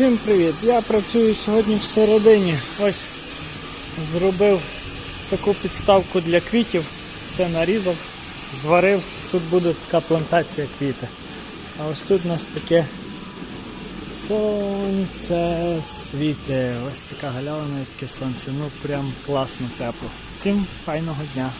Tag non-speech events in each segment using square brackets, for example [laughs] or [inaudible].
Всім привіт! Я працюю сьогодні всередині. Ось зробив таку підставку для квітів. Це нарізав, зварив. Тут буде така плантація квіти. А ось тут у нас таке сонце світе. Ось така галявина і таке сонце. Ну прям класно тепло. Всім файного дня.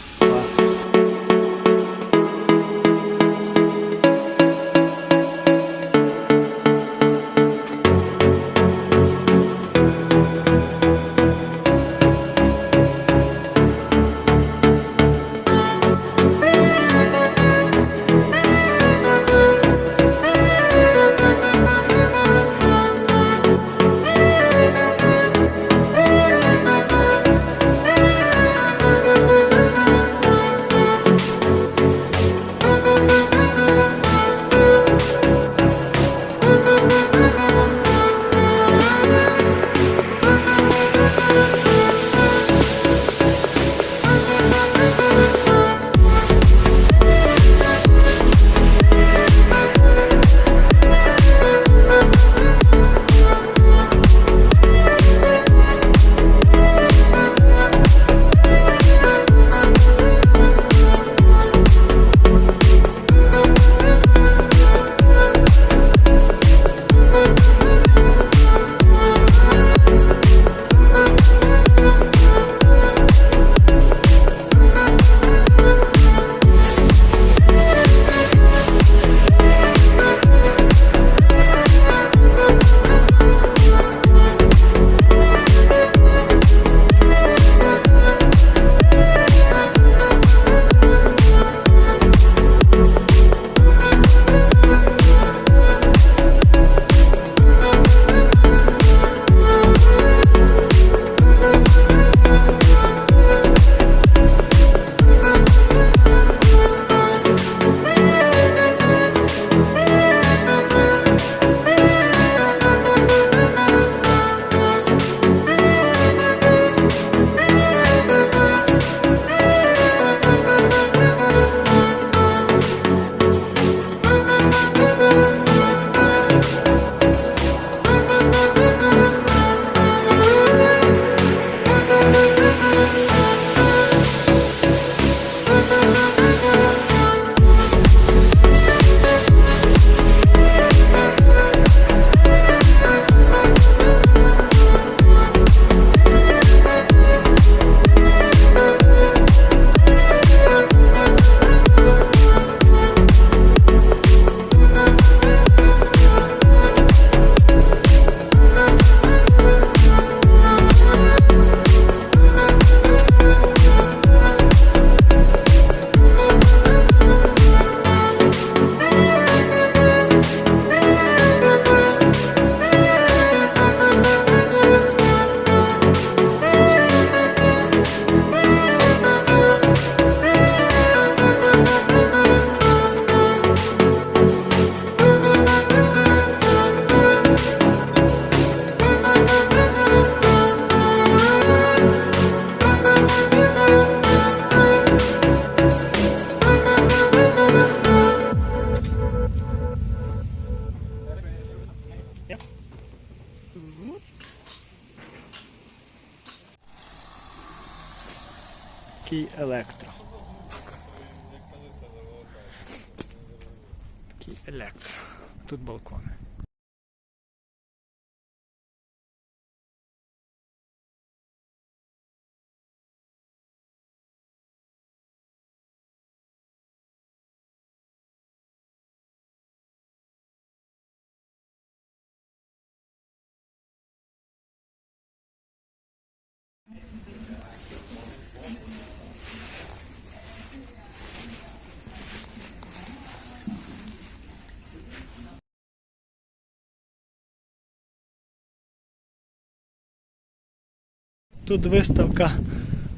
Тут виставка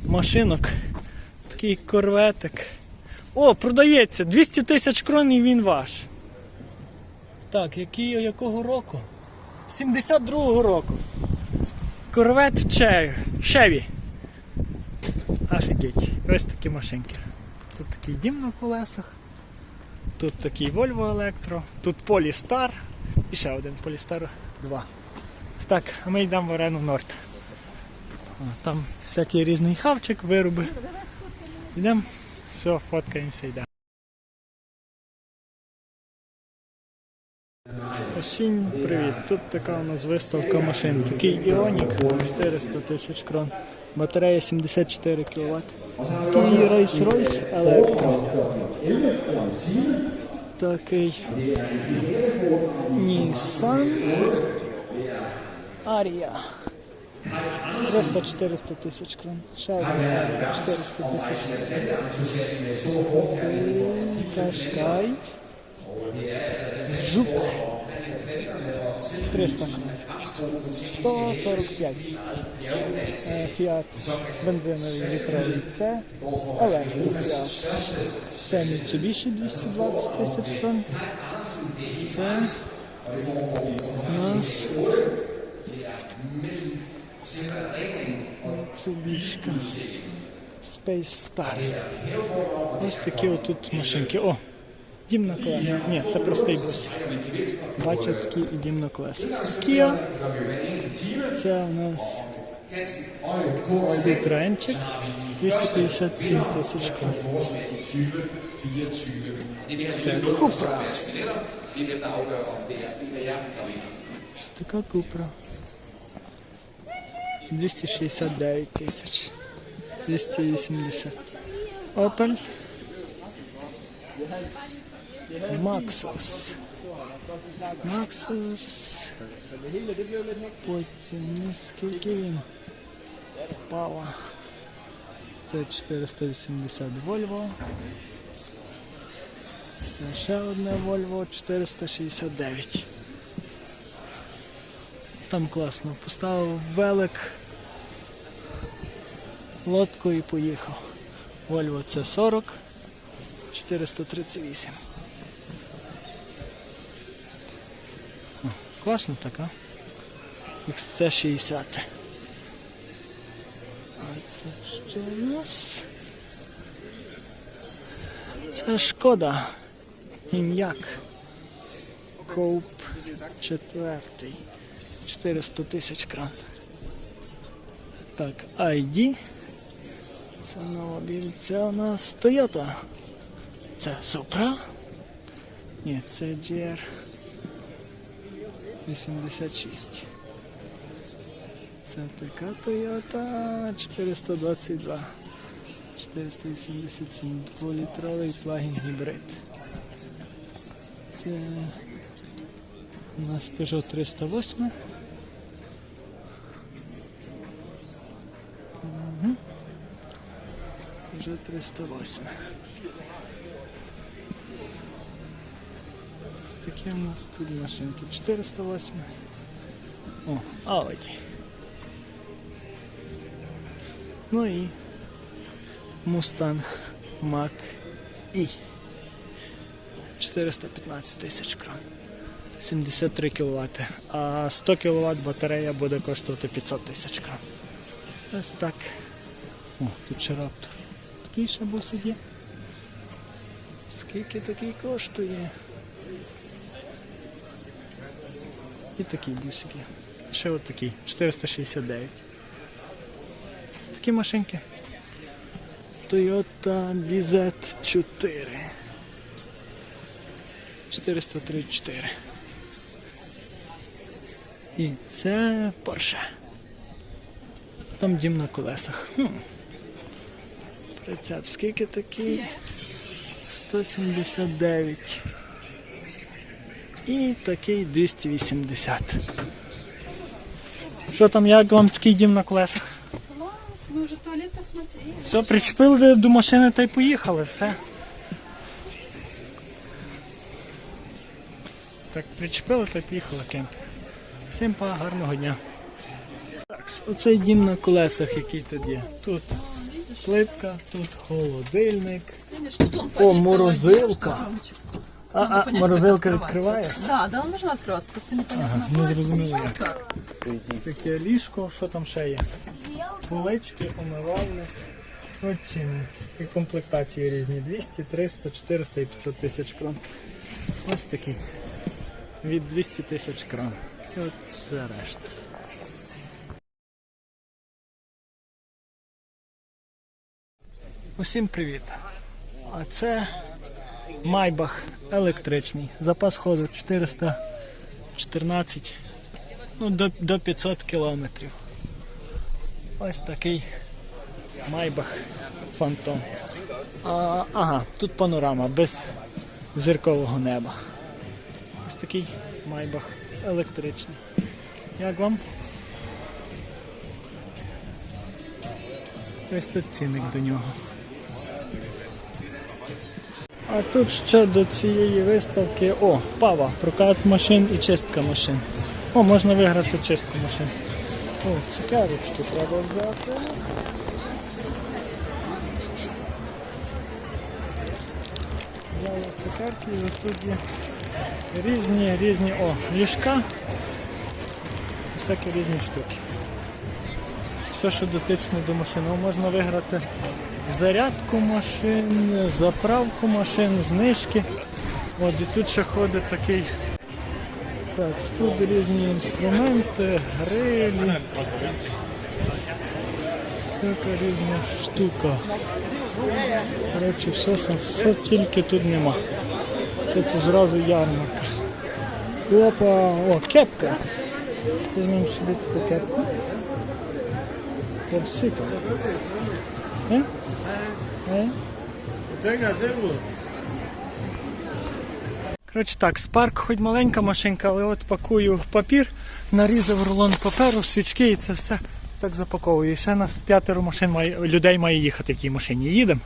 машинок. Такий корветик. О, продається! 200 тисяч крон і він ваш. Так, який, якого року? 72-го року. Корвет Chevy. Офігеть. Ось такі машинки. Тут такий дім на колесах. Тут такий Volvo Electro, тут Polestar і ще один Polestar 2. Так, а ми йдемо в арену Норд. Там всякий різний хавчик, вироби. Йдемо, все, фоткаємося, йдемо. Осінь, привіт. Тут така у нас виставка машин. Такий Іонік 400 тисяч крон. Батарея 74 кВт. Такий Rolls-Royce Electro. Такий Nissan Арія. 300-400 тисяч крон. Ще один Арія, 400 тисяч. Такий Кашкай. Жук. 300 145. Е, Фіат бензиновий літровий. Це електрофіат. Це Mitsubishi 220 тисяч крон. Це у нас Mitsubishi Space Star. Ось такі отут машинки. О! Дім на колесах. Ні, це простий бус. Бачу такі і дім на колесах. Kia. Це у нас Citroenчик. 257 тисяч. Це Cupra. Ось така Cupra. 269 тисяч. 280. Opel. Максус. Максус. Потім скільки він? Пава. Це 480 Volvo. Це ще одне Volvo 469. Там класно. Поставив велик, лодку і поїхав. Volvo це 40. 438. О, класно така. XC60. А це що у нас? Це шкода. Ім'як. Коуп четвертий. 400 тисяч кран. Так, ID. Це новобіль. Це у нас Toyota. Це Supra? Ні, це GR 86. Це така Toyota 422. 487 2-літровий плагін гібрид. Це у нас Peugeot 308. Peugeot 308. Такі у нас тут машинки. 408. О, Audi. Ну і Mustang Mach E. 415 тисяч крон. 73 кВт. А 100 кВт батарея буде коштувати 500 тисяч крон. Ось так. О, тут ще раптор. Ще бусик є. Скільки такий коштує? І такий бусик є. Ще от такий, 469. Такі машинки. Toyota BZ4. 434. І це Porsche. Там дім на колесах. Хм. Прицеп скільки такий? 179. І такий 280. Що там, як вам такий дім на колесах? Класс, мы уже туалет посмотрели. Все, причепили до машини та й поїхали, все. Так, причепили та й поїхали кемпінг. Всім па, гарного дня. Так, оцей дім на колесах, який тут є. Тут плитка, тут холодильник. О, морозилка. А, а морозилка как відкриває? Да, да, должен открываться, просто непонятно. Не зрозуміло як. Таке ліжко, що там ще є? Полички, умивальник. Ось ціни. І комплектації різні. 200, 300, 400 і 500 тисяч крон. Ось такі. Від 200 тисяч крон. І от все решта. Усім привіт! А це Майбах електричний. Запас ходу 414 ну, до, до 500 кілометрів. Ось такий Майбах Фантом. А, ага, тут панорама без зіркового неба. Ось такий Майбах електричний. Як вам? Ось тут цінник до нього. А тут ще до цієї виставки. О, пава, прокат машин і чистка машин. О, можна виграти чистку машин. Ось цукерочки треба взяти. Взяли цукерки і тут є різні, різні, о, ліжка. Всякі різні штуки. Все, що дотично до машини. Можна виграти зарядку машин, заправку машин, знижки. От і тут ще ходить такий. Так, тут різні інструменти, грилі. Всяка різна штука. Коротше, все, що, що тільки тут нема. Типу зразу ярмарка. Опа, о, кепка. Візьмемо собі таку кепку. Е? Е? Коротше так, спарк хоч маленька машинка, але от пакую папір, нарізав рулон паперу, свічки і це все так запаковую. І ще нас п'ятеро машин має, людей має їхати в тій машині. Їдемо.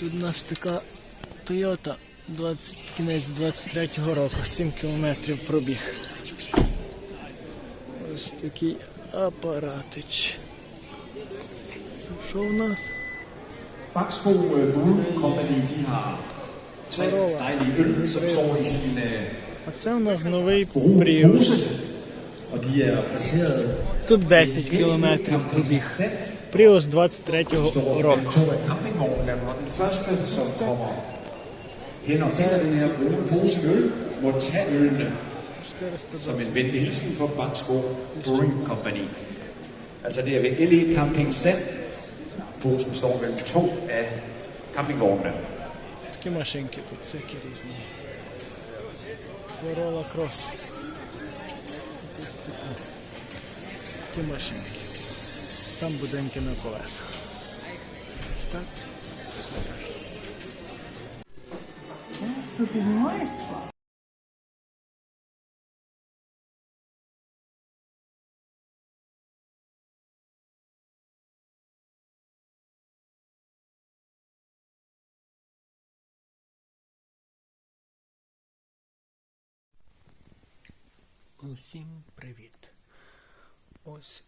Тут у нас така Toyota 20, кінець 23-го року, 7 кілометрів пробіг. Ось такий апаратич. Це що в нас? А це у нас новий Prius. Тут 10 кілометрів пробіг. Prius 23-го року. to af campingvognene, og den første, som kommer hen og finder den her brune pose øl, må tage ølene som en venlig hilsen fra Baxbo Brewing Company. Altså det er ved LE Camping Stand. Posen står mellem to af campingvognene. Такі машинки тут всякі різні. Corolla Cross. Тут такі. Там будинки на колесах. Так. Ти знімаєш? Усім привіт. Ось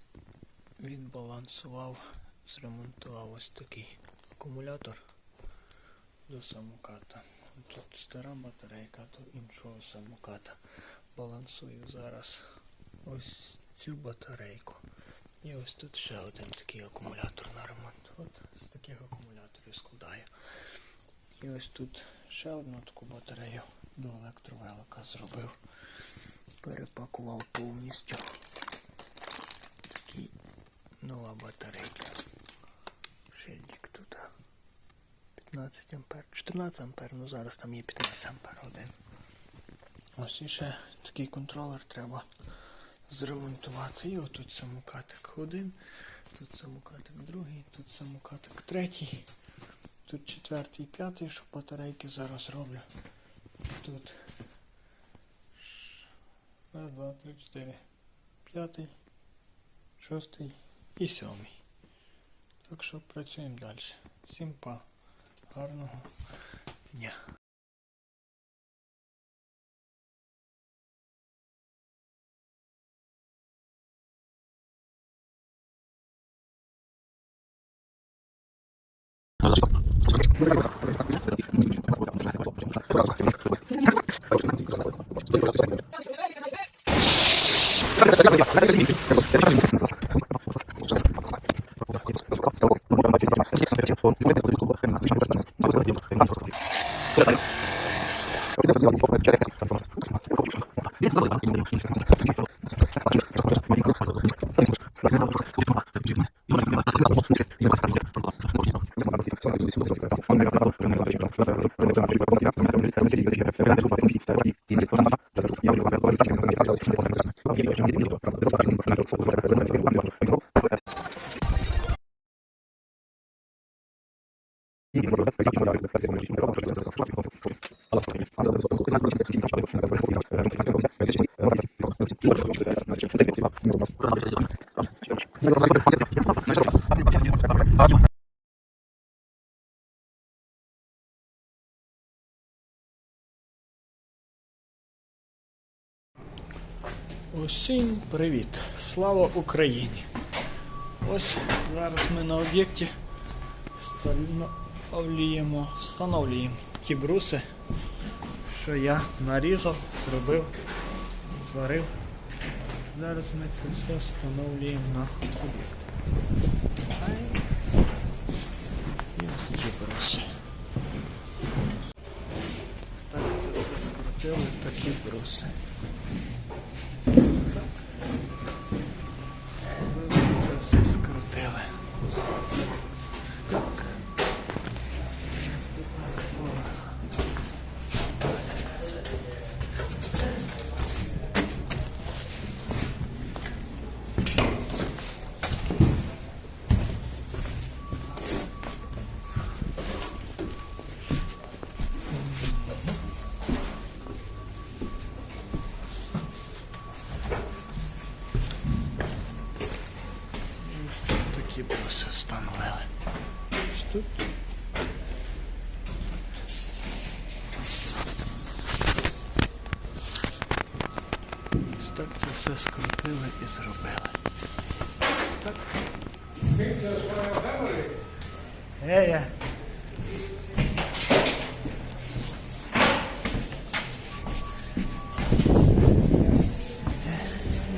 відбалансував, зремонтував ось такий акумулятор до самоката. Тут стара батарейка до іншого самоката. Балансую зараз ось цю батарейку. І ось тут ще один такий акумулятор на ремонт. От з таких акумуляторів складаю. І ось тут ще одну таку батарею до електровелика зробив перепакував повністю. Нова батарейка. Шильдик тут. 15 ампер, 14 ампер, ну зараз там є 15 ампер один. Ось і ще такий контролер треба зремонтувати. І отут самокатик один, тут самокатик другий, тут самокатик третій, тут четвертий, п'ятий, що батарейки зараз роблю. Тут Раз, два, три, чотири. П'ятий, шостий і сьомий. Так що працюємо далі. Всім па. гарного дня. [laughs] 分かったんじゃない? Привіт! Слава Україні! Ось зараз ми на об'єкті встановлюємо, встановлюємо ті бруси, що я нарізав, зробив, зварив. Зараз ми це все встановлюємо на об'єкт. І ось ці бруси. Так, це все скрутили такі бруси. Це все скрутили. Так. Ось тут такі бруси встановили. Ось тут. Ось так це скрутили і зробили. Е.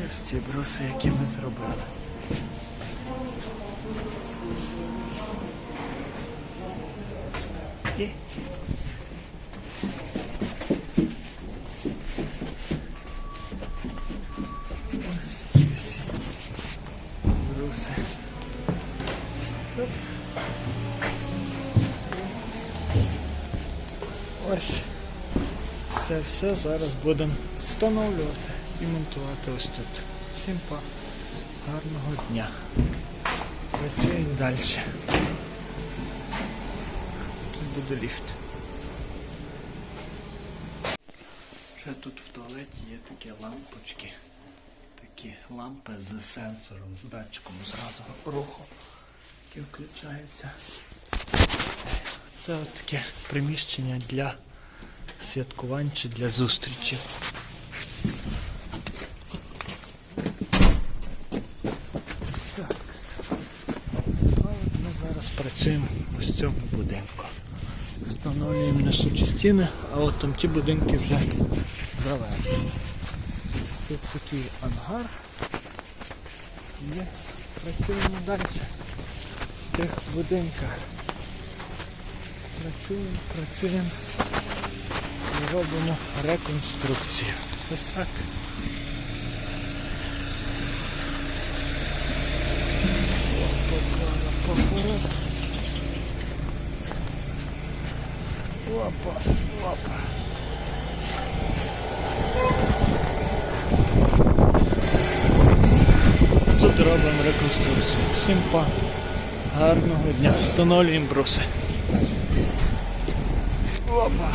Ось ці бруси, які ми зробили. Бруси. Ось це все зараз будемо встановлювати і монтувати ось тут. Всім па гарного дня. Працюємо далі. Тут буде ліфт. Ще тут в туалеті є такі лампочки. Такі лампи з сенсором, з датчиком зразу руху, які включаються. Це таке приміщення для святкувань чи для зустрічей. Так. Ми зараз працюємо ось в цьому будинку. Встановлюємо несучі стіни, а от там ті будинки вже завершені. Тут такий ангар. Є. Працюємо далі в тих будинках. Працюємо, працюємо і робимо реконструкцію. Ось так. Опа, опа. Тут робимо реконструкцію. Всім па. Гарного дня. Встановлюємо бруси. Опа.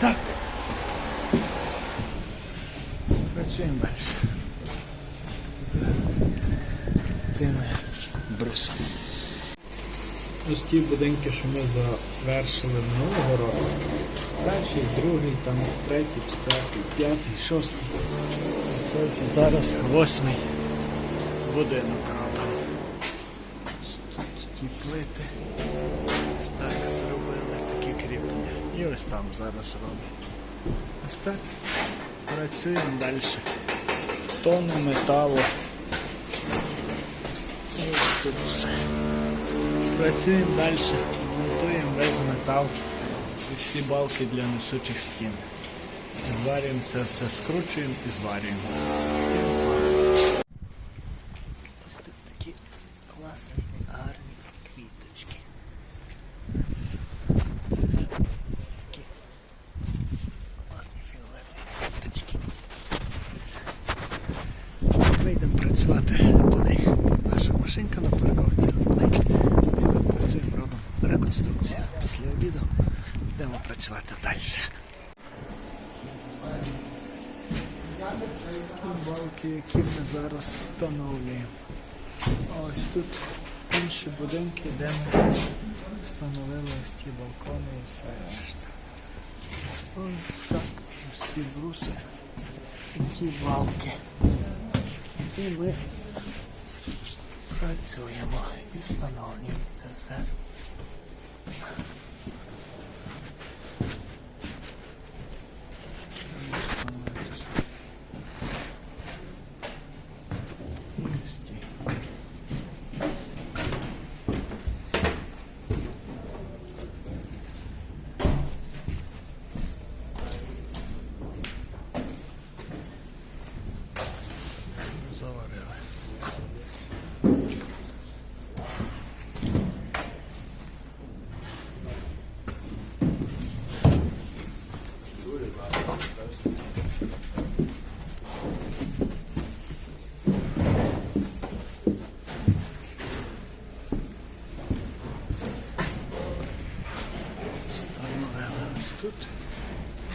Так. Працюємо далі. З тими брусами. ось ті будинки, що ми завершили минулого року. Перший, другий, там третій, четвертий, п'ятий, шостий. Це зараз восьмий будинок робимо. Тут ті плити. Ось так зробили такі кріплення. І ось там зараз робимо. Ось так. Працюємо далі. Тони металу. І ось тут все. Працюємо далі. Монтуємо весь метал і всі балки для несучих стін. Зварюємо це все, скручуємо і зварюємо. Ось тут такі класні, гарні квіточки. Ось такі класні фіолетові квіточки. Ми йдемо працювати туди. Тут наша машинка на парковці. Ми ось там працюємо, робимо реконструкцію. Після обіду йдемо працювати далі. Балки, які ми зараз встановлюємо. А ось тут інші будинки, де ми встановили ось ті балкони і все решта. Ось так, ось ті бруси і ті балки. І ми працюємо і встановлюємо це все. Ось ті. Заварили. Встановили ось тут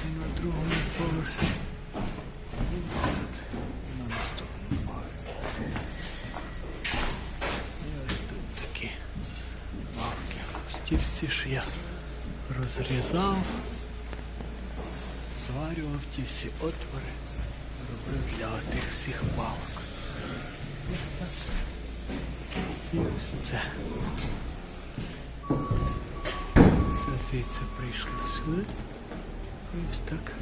і на другому поверсі. Ті всі, що я розрізав, зварював ті всі отвори, робив для отих всіх балок. І ось це. Звідси прийшло сюди. Ось. Так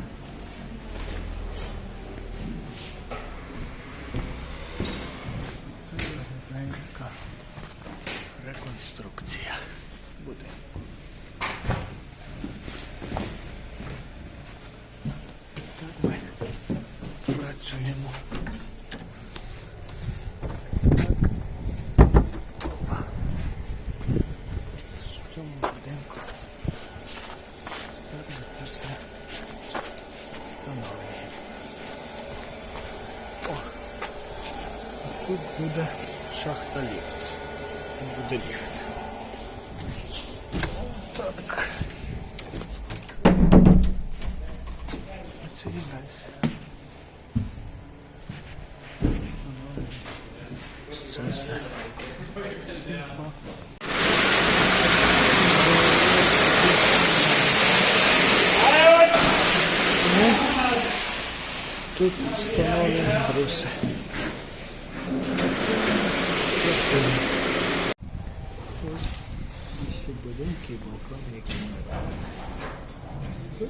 реконструкція буде. Так ми працюємо. Опа. В цьому будинку. Так ми це все встановлюємо. О, а тут буде шахта ліфт. Буде ліфт. Так. Працюємо далі. Це все. Все, па. Ну, Тут встановлені бруси. Ось всі будинки і балкони, які ми робимо. Ось тут і ось тут.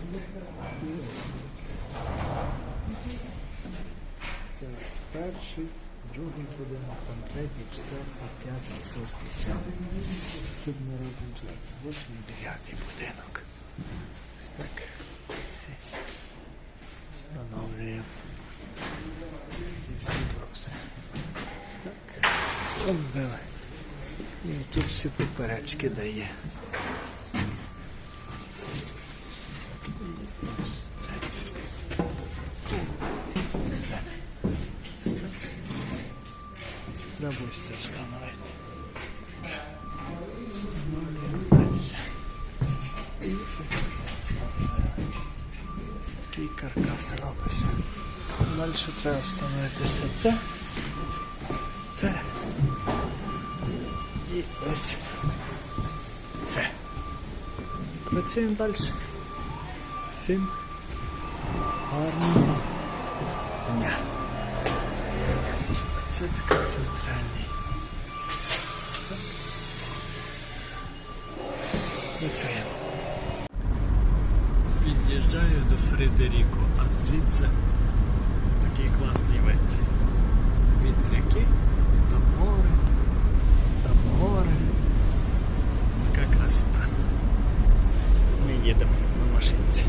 Це ось перший, другий будинок, там третій, четвертий, п'ятий, шостий, сьомий. Тут ми робимо зараз восьмий, дев'ятий будинок. Ось так. Всі встановлюємо. І всі бруси. Ось так. Встановили. І тут всі поперечки дає. це встановили. Такий каркас робиться. Далі треба встановити ще це. Це. І ось Працюємо далі. Всім гарного Фредеріко, а звідси такий класний вид. Вітряки, там море, там гори. Така красота. [laughs] Ми їдемо на машинці.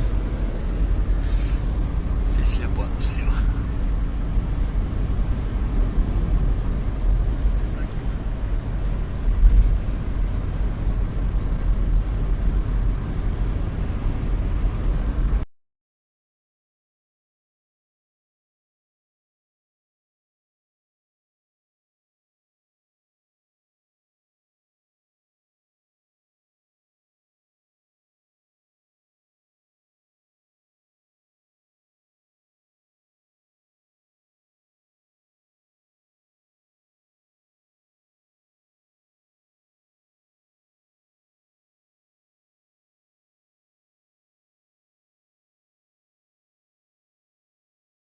Після бонусів.